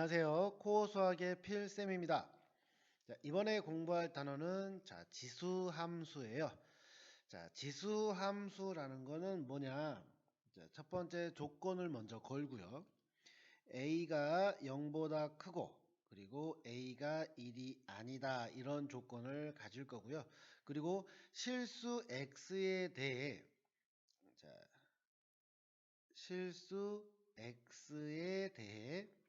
안녕하세요. 코어 수학의 필쌤입니다. 자, 이번에 공부할 단어는 자, 지수 함수예요. 자, 지수 함수라는 거는 뭐냐? 자, 첫 번째 조건을 먼저 걸고요. a가 0보다 크고 그리고 a가 1이 아니다. 이런 조건을 가질 거고요. 그리고 실수 x에 대해 자, 실수 x에 대해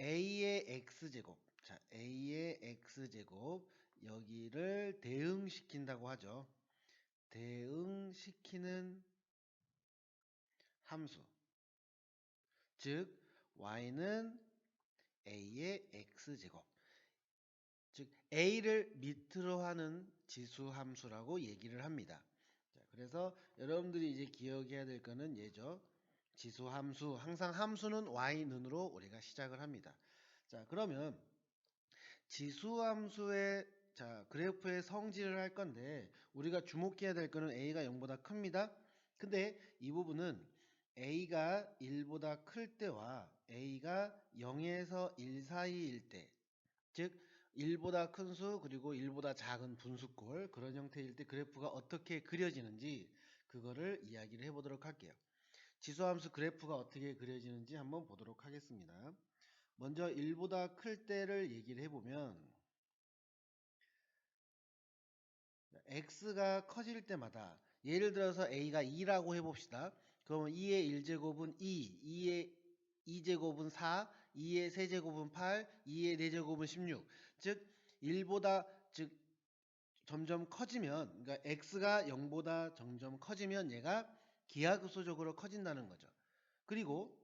a의 x제곱. 자 a의 x제곱 여기를 대응시킨다고 하죠. 대응시키는 함수. 즉 y는 a의 x제곱. 즉 a를 밑으로 하는 지수 함수라고 얘기를 합니다. 자, 그래서 여러분들이 이제 기억해야 될 거는 예죠 지수 함수 항상 함수는 y는으로 우리가 시작을 합니다. 자 그러면 지수 함수의 자 그래프의 성질을 할 건데 우리가 주목해야 될 거는 a가 0보다 큽니다. 근데 이 부분은 a가 1보다 클 때와 a가 0에서 1 사이일 때 즉 1보다 큰 수 그리고 1보다 작은 분수꼴 그런 형태일 때 그래프가 어떻게 그려지는지 그거를 이야기를 해보도록 할게요. 지수함수 그래프가 어떻게 그려지는지 한번 보도록 하겠습니다. 먼저 1보다 클 때를 얘기를 해보면 x가 커질 때마다 예를 들어서 a가 2라고 해봅시다. 그러면 2의 1제곱은 2, 2의 2제곱은 4, 2의 세제곱은 8, 2의 4제곱은 16. 즉 1보다 즉 점점 커지면 그러니까 x가 0보다 점점 커지면 얘가 기하급수적으로 커진다는 거죠. 그리고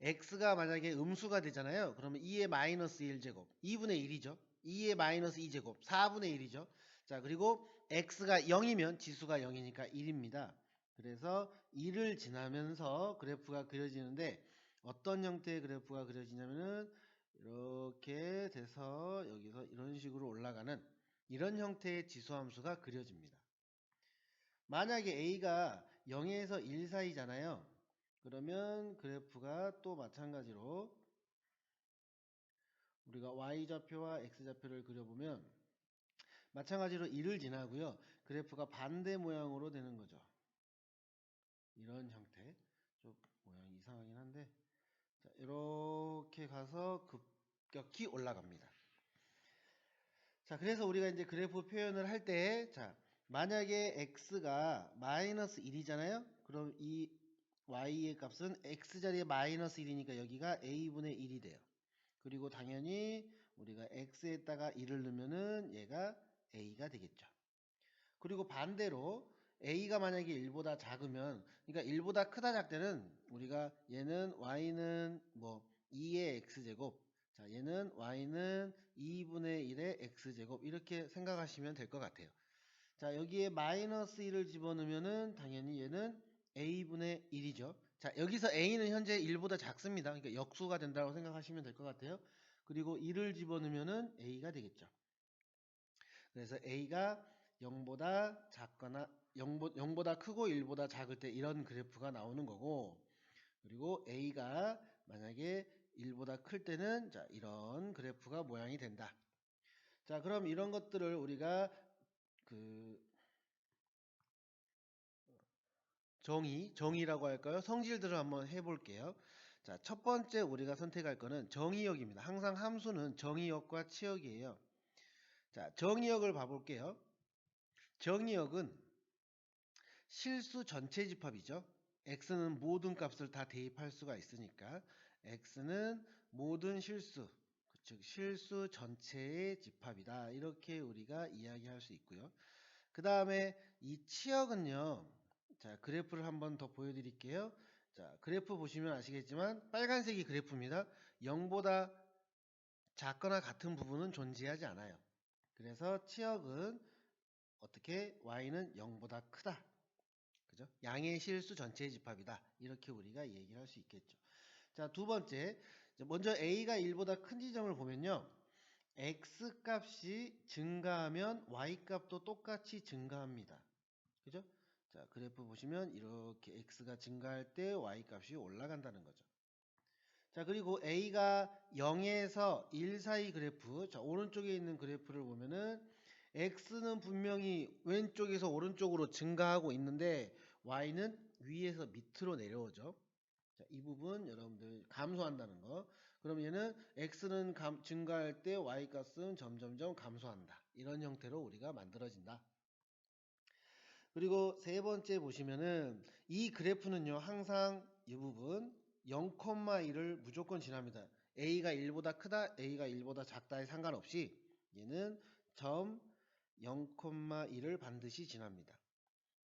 x가 만약에 음수가 되잖아요. 그러면 2의 마이너스 1제곱 2분의 1이죠. 2의 마이너스 2제곱 4분의 1이죠. 자 그리고 x가 0이면 지수가 0이니까 1입니다. 그래서 1을 지나면서 그래프가 그려지는데 어떤 형태의 그래프가 그려지냐면은 이렇게 돼서 여기서 이런 식으로 올라가는 이런 형태의 지수함수가 그려집니다. 만약에 a가 0에서 1 사이잖아요. 그러면 그래프가 또 마찬가지로 우리가 y좌표와 x좌표를 그려보면 마찬가지로 1을 지나고요. 그래프가 반대 모양으로 되는 거죠. 이런 형태. 좀 모양이 이상하긴 한데 자, 이렇게 가서 급격히 올라갑니다. 자, 그래서 우리가 이제 그래프 표현을 할 때, 자, 만약에 x가 마이너스 1이잖아요. 그럼 이 y의 값은 x자리에 마이너스 1이니까 여기가 a분의 1이 돼요. 그리고 당연히 우리가 x에다가 1을 넣으면은 얘가 a가 되겠죠. 그리고 반대로 a가 만약에 1보다 작으면 그러니까 1보다 크다 작때는 우리가 얘는 y는 뭐 2의 x제곱 자 얘는 y는 2분의 1의 x제곱 이렇게 생각하시면 될 것 같아요. 자 여기에 마이너스 1을 집어넣으면은 당연히 얘는 a분의 1이죠. 자 여기서 a는 현재 1보다 작습니다. 그러니까 역수가 된다고 생각하시면 될 것 같아요. 그리고 1을 집어넣으면은 a가 되겠죠. 그래서 a가 0보다 작거나 0보, 0보다 크고 1보다 작을 때 이런 그래프가 나오는 거고 그리고 a가 만약에 1보다 클 때는 자 이런 그래프가 모양이 된다. 자 그럼 이런 것들을 우리가 그 정의, 정의라고 할까요? 성질들을 한번 해볼게요. 자, 첫 번째 우리가 선택할 거는 정의역입니다. 항상 함수는 정의역과 치역이에요. 자, 정의역을 봐볼게요. 정의역은 실수 전체 집합이죠. x는 모든 값을 다 대입할 수가 있으니까 x는 모든 실수, 즉 실수 전체의 집합이다. 이렇게 우리가 이야기할 수 있고요. 그 다음에 이 치역은요. 자, 그래프를 한번 더 보여드릴게요. 자, 그래프 보시면 아시겠지만 빨간색이 그래프입니다. 0보다 작거나 같은 부분은 존재하지 않아요. 그래서 치역은 어떻게 y는 0보다 크다. 그죠? 양의 실수 전체의 집합이다. 이렇게 우리가 얘기를 할 수 있겠죠. 자, 두 번째. 먼저 a가 1보다 큰 지점을 보면요. x 값이 증가하면 y 값도 똑같이 증가합니다. 그죠? 자, 그래프 보시면 이렇게 x가 증가할 때 y 값이 올라간다는 거죠. 자, 그리고 A가 0에서 1 사이 그래프. 자, 오른쪽에 있는 그래프를 보면은 X는 분명히 왼쪽에서 오른쪽으로 증가하고 있는데 Y는 위에서 밑으로 내려오죠. 자, 이 부분 여러분들 감소한다는 거. 그럼 얘는 X는 감- 증가할 때 Y 값은 점점점 감소한다. 이런 형태로 우리가 만들어진다. 그리고 세 번째 보시면은 이 그래프는요 항상 이 부분 0,1을 무조건 지납니다. A가 1보다 크다, A가 1보다 작다에 상관없이 얘는 점 0,1을 반드시 지납니다.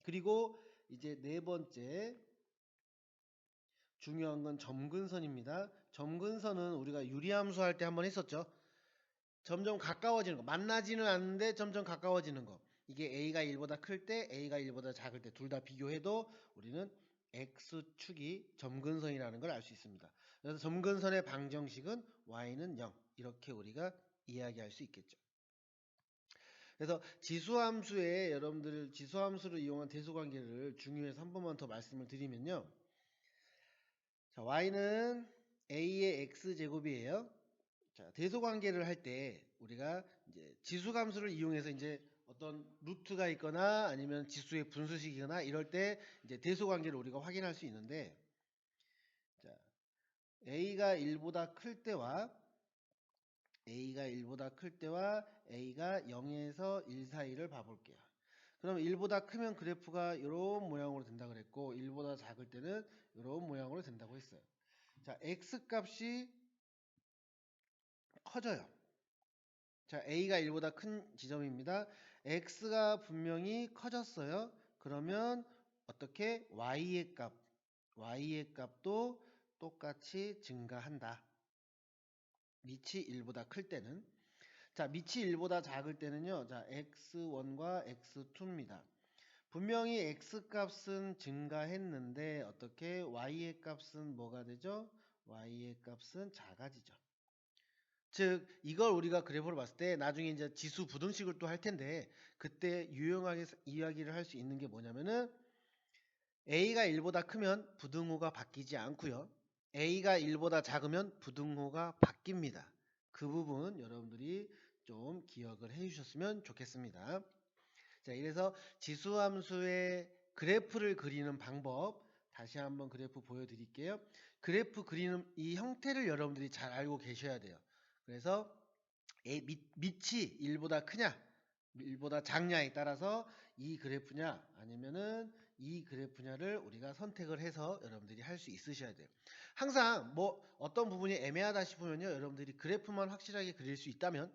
그리고 이제 네 번째 중요한 건 점근선입니다. 점근선은 우리가 유리함수 할 때 한번 했었죠. 점점 가까워지는 거. 만나지는 않는데 점점 가까워지는 거. 이게 A가 1보다 클 때, A가 1보다 작을 때 둘 다 비교해도 우리는 X축이 점근선이라는 걸 알 수 있습니다. 그래서 점근선의 방정식은 Y는 0. 이렇게 우리가 이야기할 수 있겠죠. 그래서 지수함수에 여러분들 지수함수를 이용한 대수관계를 중요해서 한 번만 더 말씀을 드리면요. 자, y는 a의 x 제곱이에요. 자, 대소관계를 할 때 우리가 이제 지수함수를 이용해서 이제 어떤 루트가 있거나 아니면 지수의 분수식이거나 이럴 때 이제 대소관계를 우리가 확인할 수 있는데 자, a가 1보다 클 때와 a가 1보다 클 때와 a가 0에서 1 사이를 봐볼게요. 그럼 1보다 크면 그래프가 이런 모양으로 된다 그랬고 1보다 작을 때는 이런 모양으로 된다고 했어요. 자, x 값이 커져요. 자, a가 1보다 큰 지점입니다. x가 분명히 커졌어요. 그러면 어떻게 y의 값, y의 값도 똑같이 증가한다. 밑이 1보다 클 때는 자, 밑이 1보다 작을 때는요. 자, x1과 x2입니다. 분명히 x 값은 증가했는데 어떻게 y의 값은 뭐가 되죠? y의 값은 작아지죠. 즉 이걸 우리가 그래프로 봤을 때 나중에 이제 지수 부등식을 또 할 텐데 그때 유용하게 사- 이야기를 할 수 있는 게 뭐냐면은 a가 1보다 크면 부등호가 바뀌지 않고요. a가 1보다 작으면 부등호가 바뀝니다. 그 부분 여러분들이 좀 기억을 해 주셨으면 좋겠습니다. 자, 이래서 지수함수의 그래프를 그리는 방법 다시 한번 그래프 보여드릴게요. 그래프 그리는 이 형태를 여러분들이 잘 알고 계셔야 돼요. 그래서 밑, 밑이 1보다 크냐, 1보다 작냐에 따라서 이 그래프냐 아니면은 이 그래프냐를 우리가 선택을 해서 여러분들이 할 수 있으셔야 돼요. 항상 뭐 어떤 부분이 애매하다 싶으면요. 여러분들이 그래프만 확실하게 그릴 수 있다면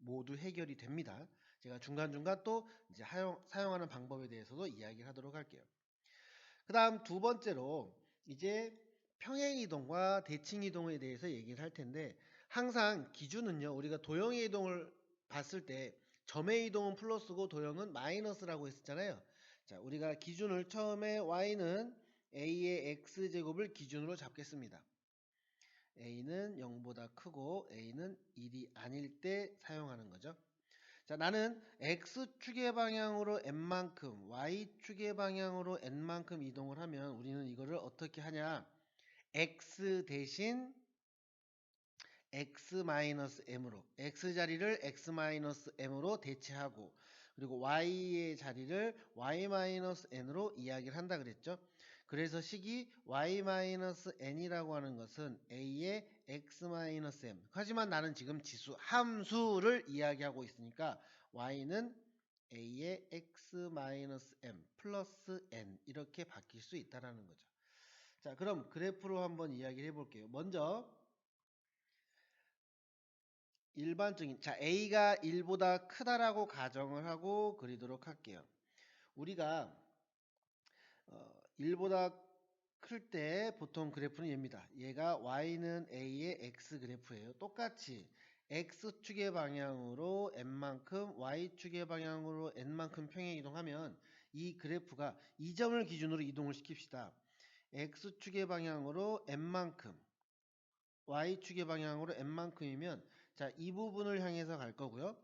모두 해결이 됩니다. 제가 중간중간 또 이제 사용, 사용하는 방법에 대해서도 이야기를 하도록 할게요. 그 다음 두 번째로 이제 평행이동과 대칭이동에 대해서 얘기를 할 텐데 항상 기준은요 우리가 도형의 이동을 봤을 때 점의 이동은 플러스고 도형은 마이너스라고 했었잖아요. 자 우리가 기준을 처음에 y는 a의 x제곱을 기준으로 잡겠습니다. A는 0보다 크고 a는 1이 아닐 때 사용하는 거죠. 자, 나는 x축의 방향으로 n만큼, y축의 방향로 n만큼 이동을 하면 우리는 이거를 어떻게 하냐? x 대신 x-m으로 x자리를 x-m으로 대체하고 그리고 y의 자리를 y-n으로 이야기를 한다 그랬죠. 그래서 식이 y-n이라고 하는 것은 a의 x-m 하지만 나는 지금 지수 함수를 이야기하고 있으니까 y는 a의 x-m 플러스 n 이렇게 바뀔 수 있다라는 거죠. 자 그럼 그래프로 한번 이야기를 해볼게요. 먼저 일반적인 자 a가 1보다 크다라고 가정을 하고 그리도록 할게요. 우리가 어, 1보다 클 때 보통 그래프는 얘입니다. 얘가 y는 a의 x 그래프예요. 똑같이 x축의 방향으로 n만큼 y축의 방향으로 n만큼 평행 이동하면 이 그래프가 이 점을 기준으로 이동을 시킵시다. x축의 방향으로 n만큼 y축의 방향으로 n만큼이면 자, 이 부분을 향해서 갈 거고요.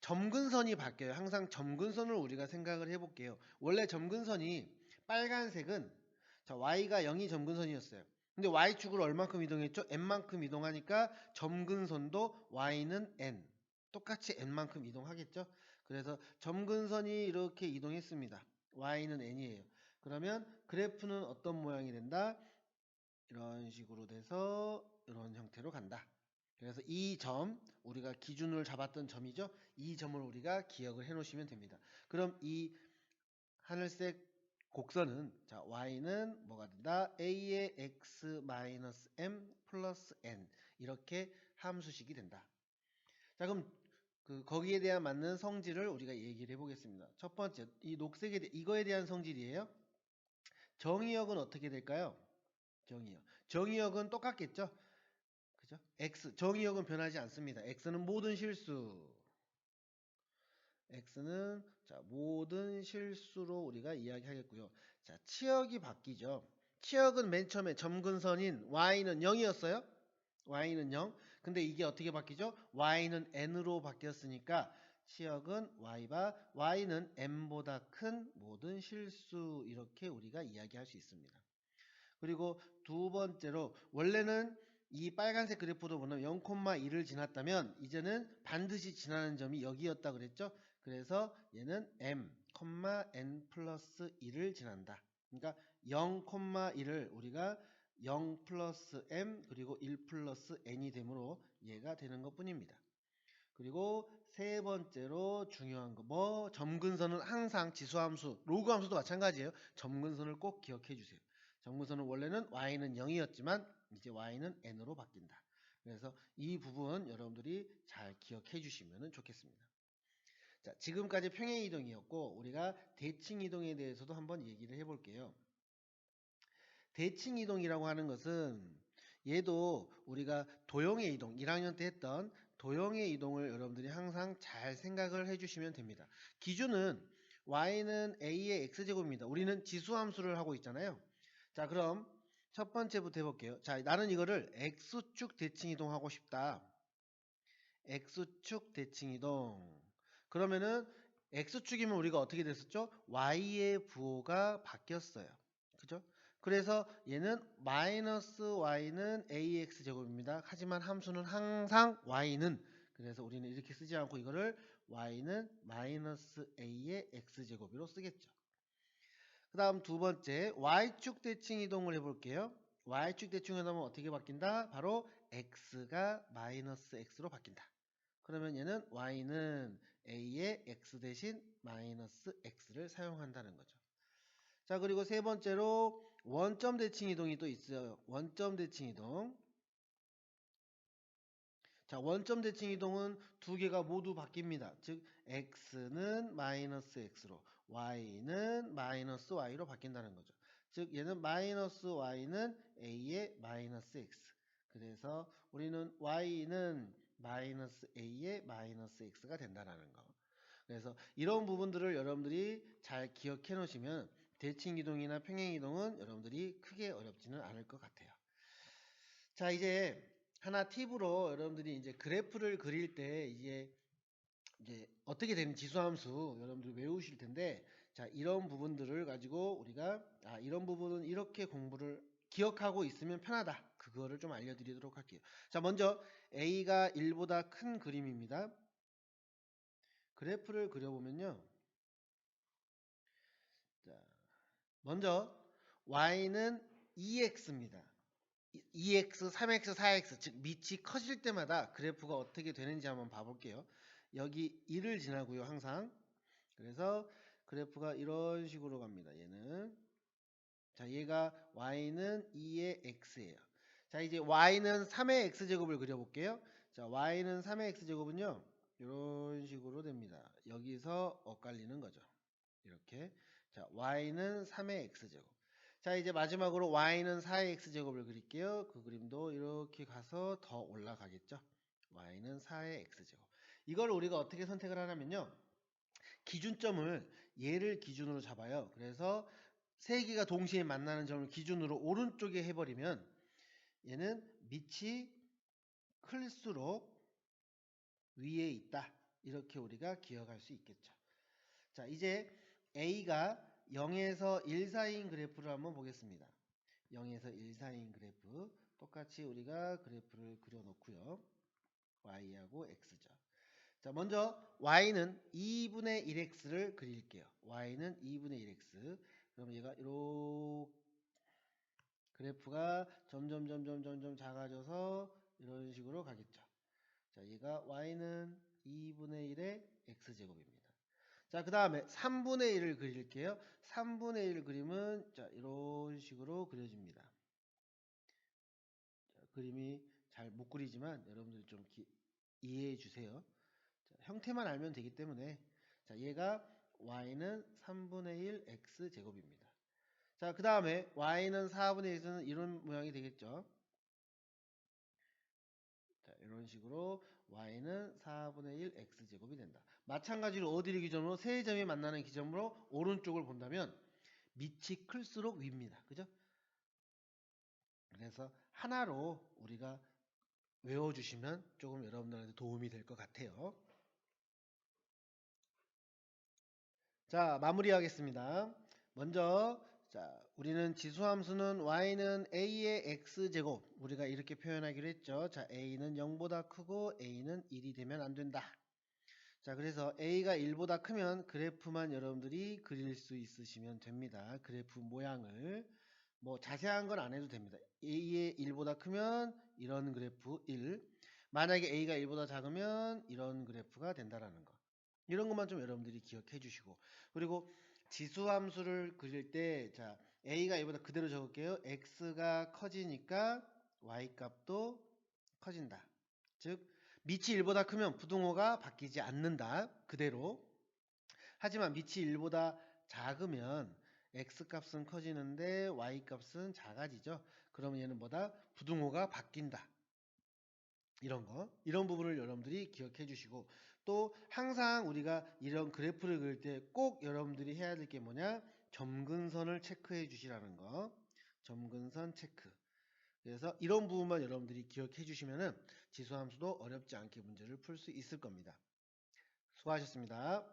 점근선이 바뀌어요. 항상 점근선을 우리가 생각을 해볼게요. 원래 점근선이 빨간색은 자, y가 0이 점근선이었어요. 근데 y축으로 얼만큼 이동했죠? n만큼 이동하니까 점근선도 y는 n. 똑같이 n만큼 이동하겠죠? 그래서 점근선이 이렇게 이동했습니다. y는 n이에요. 그러면 그래프는 어떤 모양이 된다? 이런 식으로 돼서 이런 형태로 간다. 그래서 이 점, 우리가 기준을 잡았던 점이죠. 이 점을 우리가 기억을 해 놓으시면 됩니다. 그럼 이 하늘색 곡선은 자 y는 뭐가 된다? a의 x 마이너스 m 플러스 n 이렇게 함수식이 된다. 자 그럼 그 거기에 대한 맞는 성질을 우리가 얘기를 해보겠습니다. 첫 번째 이 녹색에 대, 이거에 대한 성질이에요. 정의역은 어떻게 될까요? 정의역. 정의역은 똑같겠죠? 그죠? x 정의역은 변하지 않습니다. x는 모든 실수. x는 자 모든 실수로 우리가 이야기하겠고요. 자 치역이 바뀌죠. 치역은 맨 처음에 점근선인 y는 0이었어요. y는 0. 근데 이게 어떻게 바뀌죠? y는 n으로 바뀌었으니까 치역은 y바 y는 n보다 큰 모든 실수 이렇게 우리가 이야기할 수 있습니다. 그리고 두 번째로 원래는 이 빨간색 그래프도 보면 0,1을 지났다면 이제는 반드시 지나는 점이 여기였다 그랬죠? 그래서 얘는 m, n 플러스 1을 지난다. 그러니까 0,1을 우리가 0 플러스 m 그리고 1 플러스 n이 되므로 얘가 되는 것 뿐입니다. 그리고 세 번째로 중요한 거 뭐 점근선은 항상 지수함수 로그 함수도 마찬가지예요. 점근선을 꼭 기억해 주세요. 점근선은 원래는 y는 0이었지만 이제 y는 n으로 바뀐다. 그래서 이 부분 여러분들이 잘 기억해 주시면 좋겠습니다. 자, 지금까지 평행 이동이었고 우리가 대칭 이동에 대해서도 한번 얘기를 해 볼게요. 대칭 이동이라고 하는 것은 얘도 우리가 도형의 이동, 1학년 때 했던 도형의 이동을 여러분들이 항상 잘 생각을 해주시면 됩니다. 기준은 y는 a의 x제곱입니다. 우리는 지수함수를 하고 있잖아요. 자 그럼 첫 번째부터 해볼게요. 자 나는 이거를 x축 대칭 이동하고 싶다. x축 대칭 이동. 그러면은 x축이면 우리가 어떻게 됐었죠? y의 부호가 바뀌었어요. 그죠? 그래서 얘는 마이너스 y는 ax 제곱입니다. 하지만 함수는 항상 y는 그래서 우리는 이렇게 쓰지 않고 이거를 y는 마이너스 a의 x 제곱으로 쓰겠죠. 그 다음 두 번째 y축 대칭 이동을 해볼게요. y축 대칭 이동하면 어떻게 바뀐다? 바로 x가 마이너스 x로 바뀐다. 그러면 얘는 y는 a의 x 대신 마이너스 x를 사용한다는 거죠. 자 그리고 세 번째로 원점 대칭 이동이 또 있어요. 원점 대칭 이동. 자 원점 대칭 이동은 두 개가 모두 바뀝니다. 즉 x는 마이너스 x로 y는 마이너스 y로 바뀐다는 거죠. 즉 얘는 마이너스 y는 a의 마이너스 x. 그래서 우리는 y는 마이너스 a의 마이너스 x가 된다는 거. 그래서 이런 부분들을 여러분들이 잘 기억해 놓으시면 대칭 이동이나 평행 이동은 여러분들이 크게 어렵지는 않을 것 같아요. 자, 이제 하나 팁으로 여러분들이 이제 그래프를 그릴 때 이제 이제 어떻게 되는 지수함수 여러분들이 외우실 텐데 자, 이런 부분들을 가지고 우리가 아, 이런 부분은 이렇게 공부를 기억하고 있으면 편하다. 그거를 좀 알려드리도록 할게요. 자, 먼저 A가 1보다 큰 그림입니다. 그래프를 그려보면요. 자, 먼저 Y는 2X입니다. 2X, 3X, 4X 즉 밑이 커질 때마다 그래프가 어떻게 되는지 한번 봐볼게요. 여기 1을 지나고요 항상. 그래서 그래프가 이런 식으로 갑니다. 얘는 자 얘가 Y는 2의 X예요. 자 이제 Y는 3의 X제곱을 그려볼게요. 자 Y는 3의 X제곱은요 이런 식으로 됩니다. 여기서 엇갈리는 거죠. 이렇게 자 y는 3의 x제곱 자 이제 마지막으로 y는 4의 x제곱을 그릴게요. 그 그림도 이렇게 가서 더 올라가겠죠. y는 4의 x제곱 이걸 우리가 어떻게 선택을 하냐면요. 기준점을 얘를 기준으로 잡아요. 그래서 세 개가 동시에 만나는 점을 기준으로 오른쪽에 해버리면 얘는 밑이 클수록 위에 있다. 이렇게 우리가 기억할 수 있겠죠. 자, 이제 A가 0에서 1 사이인 그래프를 한번 보겠습니다. 0에서 1 사이인 그래프 똑같이 우리가 그래프를 그려놓고요. y하고 x죠. 자, 먼저 y는 2분의 1x를 그릴게요. y는 2분의 1x. 그럼 얘가 이렇게 그래프가 점점 점점 점점 작아져서 이런 식으로 가겠죠. 자, 얘가 y는 2분의 1의 x제곱입니다. 자, 그 다음에 3분의 1을 그릴게요. 3분의 1 그림은 자, 이런 식으로 그려집니다. 자, 그림이 잘 못 그리지만 여러분들이 좀 기- 이해해 주세요. 자, 형태만 알면 되기 때문에 자, 얘가 y는 3분의 1 x제곱입니다. 자, 그 다음에 y는 4분의 1은 이런 모양이 되겠죠. 자, 이런 식으로 y는 4분의 1 x제곱이 된다. 마찬가지로 어디를 기점으로 세 점이 만나는 기점으로 오른쪽을 본다면 밑이 클수록 위입니다. 그죠? 그래서 하나로 우리가 외워주시면 조금 여러분들한테 도움이 될 것 같아요. 자, 마무리하겠습니다. 먼저 자, 우리는 지수 함수는 y는 a의 x제곱 우리가 이렇게 표현하기로 했죠. 자, a는 0보다 크고 a는 1이 되면 안 된다. 자, 그래서 a가 1보다 크면 그래프만 여러분들이 그릴 수 있으시면 됩니다. 그래프 모양을 뭐 자세한 건 안 해도 됩니다. a의 1보다 크면 이런 그래프 1 만약에 a가 1보다 작으면 이런 그래프가 된다라는 거. 이런 것만 좀 여러분들이 기억해 주시고 그리고 지수함수를 그릴 때 자, a가 a보다 그대로 적을게요. x가 커지니까 y 값도 커진다. 즉 밑이 1보다 크면 부등호가 바뀌지 않는다. 그대로. 하지만 밑이 1보다 작으면 x 값은 커지는데 y 값은 작아지죠. 그러면 얘는 뭐다? 부등호가 바뀐다. 이런 거, 이런 부분을 여러분들이 기억해 주시고 또 항상 우리가 이런 그래프를 그릴 때 꼭 여러분들이 해야 될 게 뭐냐? 점근선을 체크해 주시라는 거. 점근선 체크. 그래서 이런 부분만 여러분들이 기억해 주시면은 지수함수도 어렵지 않게 문제를 풀 수 있을 겁니다. 수고하셨습니다.